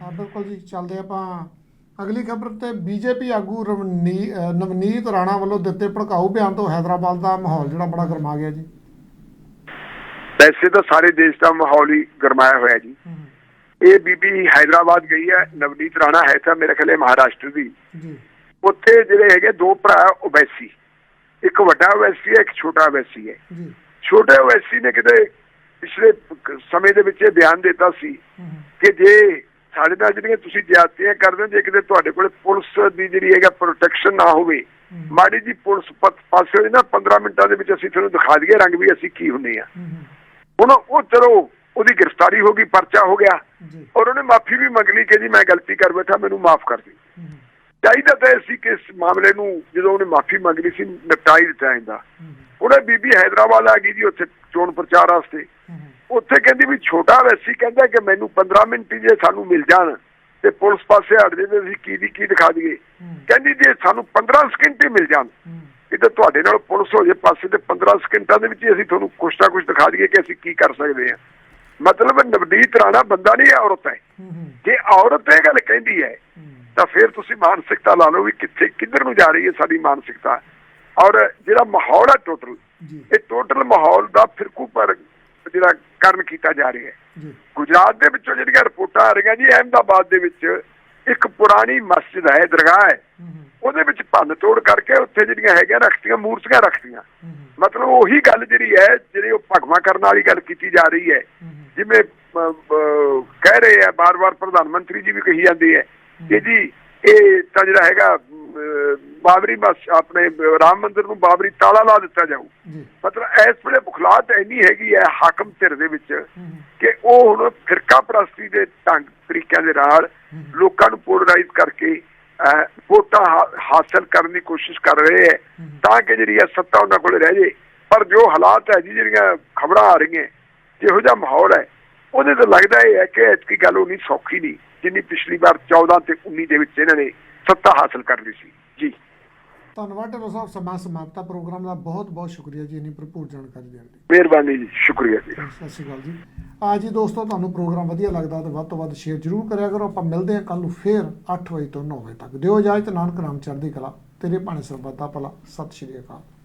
ਬਿਲਕੁਲ ਜੀ ਚੱਲਦੇ ਆਪਾਂ। ਅਗਲੀ ਖਬਰ ਤੇ ਬੀਜੇਪੀ ਆਗੂ ਨਵਨੀਤ ਰਾਣਾ ਵੱਲੋਂ ਦਿੱਤੇ ਭੜਕਾਊ ਬਿਆਨ ਤੋਂ ਹైదరాబాద్ ਦਾ ਮਾਹੌਲ ਜਿਹੜਾ ਬੜਾ ਗਰਮਾ ਗਿਆ ਜੀ। ਵੈਸੇ ਤਾਂ ਸਾਰੇ ਦੇਸ਼ ਦਾ ਮਾਹੌਲ ਹੀ ਗਰਮਾਇਆ ਹੋਇਆ ਜੀ। ਇਹ ਬੀਬੀ ਹైదరాబాద్ ਗਈ ਹੈ ਨਵਨੀਤ ਰਾਣਾ ਹੈ ਤਾਂ ਮੇਰੇ ਖਿਆਲੇ ਮਹਾਰਾਸ਼ਟਰ ਦੀ। ਜੀ। ਉੱਥੇ ਜਿਹੜੇ ਹੈਗੇ ਦੋ ਭਰਾ ਓਬੈਸੀ। ਇੱਕ ਵੱਡਾ ਓਬੈਸੀ ਹੈ ਇੱਕ ਛੋਟਾ ਓਬੈਸੀ ਹੈ। ਜੀ। ਛੋਟੇ ਓਬੈਸੀ ਨੇ ਕਿਤੇ ਪਿਛਲੇ ਸਮੇਂ ਦੇ ਵਿੱਚ ਇਹ ਬਿਆਨ ਦਿੱਤਾ ਸੀ ਕਿ ਜੇ ਸਾਡੇ ਨਾਲ ਜਿਹੜੀਆਂ ਤੁਸੀਂ ਜ਼ਿਆਦਤੀਆਂ ਕਰਦੇ ਹੋ ਜੇ ਕਿਤੇ ਤੁਹਾਡੇ ਕੋਲ ਪੁਲਿਸ ਦੀ ਜਿਹੜੀ ਹੈਗਾ ਪ੍ਰੋਟੈਕਸ਼ਨ ਨਾ ਹੋਵੇ ਮਾੜੀ ਜੀ ਪੁਲਿਸ ਪਾਸੇ ਹੋਈ ਨਾ 15 ਮਿੰਟਾਂ ਦੇ ਵਿੱਚ ਅਸੀਂ ਤੁਹਾਨੂੰ ਦਿਖਾ ਦਈਏ ਰੰਗ ਵੀ ਅਸੀਂ ਕੀ ਹੁੰਨੇ ਆ। ਹੁਣ ਉਹ ਚਲੋ ਉਹਦੀ ਗ੍ਰਿਫਤਾਰੀ ਹੋ ਗਈ ਪਰਚਾ ਹੋ ਗਿਆ ਔਰ ਉਹਨੇ ਮਾਫੀ ਵੀ ਮੰਗ ਲਈ ਕਿ ਜੀ ਮੈਂ ਗਲਤੀ ਕਰ ਬੈਠਾ ਮੈਨੂੰ ਮਾਫ ਕਰ ਦਿਓ। ਚਾਹੀਦਾ ਤਾਂ ਸੀ ਕਿ ਇਸ ਮਾਮਲੇ ਨੂੰ ਜਦੋਂ ਉਹਨੇ ਮਾਫੀ ਮੰਗ ਲਈ ਸੀ ਨਿਪਟਾਈ ਦਿੱਤਾ ਜਾਂਦਾ। ਉਹਨੇ ਬੀਬੀ ਹైదరాబాద్ ਆ ਗਈ ਜੀ ਉੱਥੇ ਚੋਣ ਪ੍ਰਚਾਰ ਵਾਸਤੇ। ਉੱਥੇ ਕਹਿੰਦੀ ਵੀ ਛੋਟਾ ਵੈਸੀ ਕਹਿੰਦਾ ਕਿ ਮੈਨੂੰ 15 ਮਿੰਟ ਜੇ ਸਾਨੂੰ ਮਿਲ ਜਾਣ ਤੇ ਪੁਲਿਸ ਪਾਸੇ ਹਟ ਜੇ ਤੇ ਅਸੀਂ ਕੀ ਦੀ ਕੀ ਦਿਖਾ ਦਈਏ। ਕਹਿੰਦੀ ਜੇ ਸਾਨੂੰ 15 ਸਕਿੰਟ ਹੀ ਮਿਲ ਜਾਣ ਕਿਤੇ ਤੁਹਾਡੇ ਨਾਲ ਪੁਲਿਸ ਹੋ ਜੇ ਪਾਸੇ ਤੇ 15 ਸਕਿੰਟਾਂ ਦੇ ਵਿੱਚ ਅਸੀਂ ਤੁਹਾਨੂੰ ਕੁਛ ਨਾ ਕੁਛ ਦਿਖਾ ਦਈਏ ਕਿ ਅਸੀਂ ਕੀ ਕਰ ਸਕਦੇ ਹਾਂ। ਮਤਲਬ ਨਵਦੀਤ ਰਾਣਾ ਬੰਦਾ ਨਹੀਂ ਹੈ ਔਰਤ ਹੈ। ਜੇ ਔਰਤ ਇਹ ਗੱਲ ਕਹਿੰਦੀ ਹੈ ਤਾਂ ਫਿਰ ਤੁਸੀਂ ਮਾਨਸਿਕਤਾ ਲਾ ਲਓ ਵੀ ਕਿੱਥੇ ਕਿੱਧਰ ਨੂੰ ਜਾ ਰਹੀ ਹੈ ਸਾਡੀ ਮਾਨਸਿਕਤਾ। ਔਰ ਜਿਹੜਾ ਮਾਹੌਲ ਹੈ ਟੋਟਲ ਇਹ ਟੋਟਲ ਮਾਹੌਲ ਦਾ ਫਿਰਕੂ ਪਰ ਜਿਹੜਾ ਕਰਨ ਕੀਤਾ ਜਾ ਰਿਹਾ ਹੈ। ਗੁਜਰਾਤ ਦੇ ਵਿੱਚੋਂ ਜਿਹੜੀਆਂ ਰਿਪੋਰਟਾਂ ਆ ਰਹੀਆਂ ਜੀ ਅਹਿਮਦਾਬਾਦ ਦੇ ਵਿੱਚ ਇੱਕ ਪੁਰਾਣੀ ਮਸਜਿਦ ਹੈ ਦਰਗਾਹ ਹੈ। ਉਹਦੇ ਵਿੱਚ ਭੰਨ ਤੋੜ ਕਰਕੇ ਉੱਥੇ ਜਿਹੜੀਆਂ ਹੈਗੀਆਂ ਰੱਖਤੀਆਂ ਮੂਰਤੀਆਂ ਰੱਖਤੀਆਂ। ਮਤਲਬ ਉਹੀ ਗੱਲ ਜਿਹੜੀ ਹੈ ਜਿਹੜੀ ਉਹ ਭਗਵਾ ਕਰਨ ਵਾਲੀ ਗੱਲ ਕੀਤੀ ਜਾ ਰਹੀ ਹੈ। ਜਿਵੇਂ ਕਹਿ ਰਹੇ ਆ ਬਾਰ-ਬਾਰ ਪ੍ਰਧਾਨ ਮੰਤਰੀ ਜੀ ਵੀ ਕਹੀ ਜਾਂਦੀ ਹੈ ਜੀ ਇਹ ਤਾਂ ਜਿਹੜਾ ਹੈਗਾ ਬਾਬਰੀ ਮਸ ਆਪਣੇ ਰਾਮ ਮੰਦਿਰ ਨੂੰ ਬਾਬਰੀ ਤਾਲਾ ਲਾ ਦਿੱਤਾ ਜਾਊ। ਮਤਲਬ ਇਸ ਵੇਲੇ ਬੁਖਲਾਹਟ ਇੰਨੀ ਹੈਗੀ ਹੈ ਹਾਕਮ ਧਿਰ ਦੇ ਵਿੱਚ ਕਿ ਉਹ ਹੁਣ ਫਿਰਕਾ ਪ੍ਰਸਤੀ ਦੇ ਢੰਗ ਤਰੀਕਿਆਂ ਦੇ ਨਾਲ ਲੋਕਾਂ ਨੂੰ ਪੋਲਰਾਈਜ਼ ਕਰਕੇ ਵੋਟਾਂ ਹਾਸਲ ਕਰਨ ਦੀ ਕੋਸ਼ਿਸ਼ ਕਰ ਰਹੇ ਹੈ। ਤਾਂ ਕਿ ਜਿਹੜੀ ਸੱਤਾ ਉਹਨਾਂ ਕੋਲ ਰਹਿ ਜੇ। ਪਰ ਜੋ ਹਾਲਾਤ ਹੈ ਜੀ ਜਿਹੜੀਆਂ ਖਬਰਾਂ ਆ ਰਹੀਆਂ ਜਿਹੋ ਜਿਹਾ ਮਾਹੌਲ ਹੈ। ਉਹਦੇ ਤੋਂ ਲੱਗਦਾ ਇਹ ਹੈ ਕਿ ਐਤਕੀ ਗੱਲ ਉਨੀ ਸੌਖੀ ਨਹੀਂ ਜਿੰਨੀ ਪਿਛਲੀ ਵਾਰ 14 ਤੇ 19 ਦੇ ਵਿੱਚ ਇਹਨਾਂ ਨੇ ਸੱਤਾ ਹਾਸਲ ਕਰ ਲਈ ਸੀ। ਜੀ। ਧੰਨਵਾਦ ਢਿੱਲੋਂ ਸਾਹਿਬ ਸਮਾਂ ਸਮਾਪਤਾ ਪ੍ਰੋਗਰਾਮ ਦਾ। ਬਹੁਤ ਬਹੁਤ ਸ਼ੁਕਰੀਆ ਜੀ ਇੰਨੀ ਭਰਪੂਰ ਜਾਣਕਾਰੀ ਦੇਣ ਲਈ। ਮਿਹਰਬਾਨੀ ਜੀ ਸ਼ੁਕਰੀਆ ਜੀ। ਸਤਿ ਸ਼੍ਰੀ ਅਕਾਲ ਜੀ। ਆ ਜੀ ਦੋਸਤੋ ਤੁਹਾਨੂੰ ਪ੍ਰੋਗਰਾਮ ਵਧੀਆ ਲੱਗਦਾ ਤਾਂ ਵੱਧ ਤੋਂ ਵੱਧ ਸ਼ੇਅਰ ਜ਼ਰੂਰ ਕਰਿਆ ਕਰੋ। ਆਪਾਂ ਮਿਲਦੇ ਹਾਂ ਕੱਲ ਨੂੰ ਫੇਰ 8 ਵਜੇ ਤੋਂ 9 ਵਜੇ ਤੱਕ। ਦਿਓ ਇਜਾਜ਼ਤ ਨਾਨਕ ਨਾਮ ਚੜ੍ਹਦੀ ਕਲਾ। ਤੇਰੇ ਭਾਣੇ ਸਰਬੱਤ ਦਾ ਭਲਾ। ਸਤਿ ਸ਼੍ਰੀ ਅਕਾਲ।